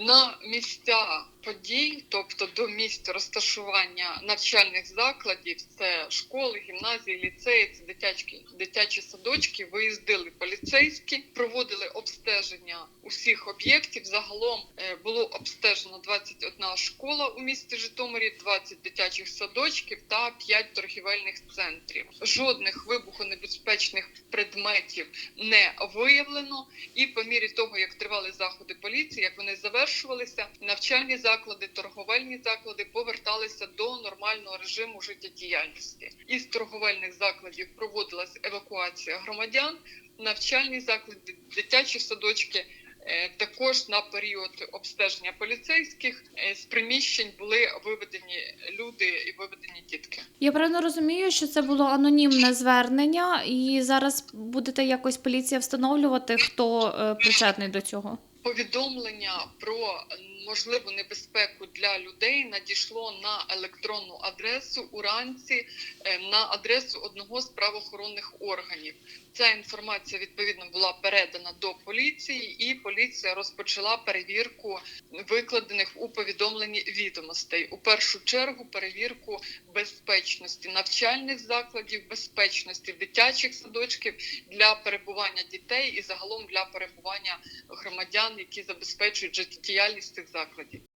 на місця подій, тобто до місць розташування навчальних закладів, це школи, гімназії, ліцеї, це дитячі, дитячі садочки, виїздили поліцейські, проводили обстеження усіх об'єктів. Загалом е, було обстежено 21 школа у місті Житомирі, 20 дитячих садочків та 5 торгівельних центрів. Жодних вибухонебезпечних предметів не виявлено. І по мірі того, як тривали заходи поліції, як вони завершувалися, навчальні заклади, торговельні заклади поверталися до нормального режиму життєдіяльності. Із торговельних закладів проводилась евакуація громадян, навчальні заклади, дитячі садочки. е, Також на період обстеження поліцейських е, з приміщень були виведені люди і виведені дітки. Я правильно розумію, що це було анонімне звернення, і зараз будете якось поліція встановлювати, хто е, причетний до цього. Повідомлення про можливу небезпеку для людей надійшло на електронну адресу уранці е, на адресу одного з правоохоронних органів. Ця інформація відповідно була передана до поліції, і поліція розпочала перевірку викладених у повідомленні відомостей. У першу чергу перевірку безпечності навчальних закладів, безпечності дитячих садочків для перебування дітей і загалом для перебування громадян, які забезпечують життєдіяльність цих закладів.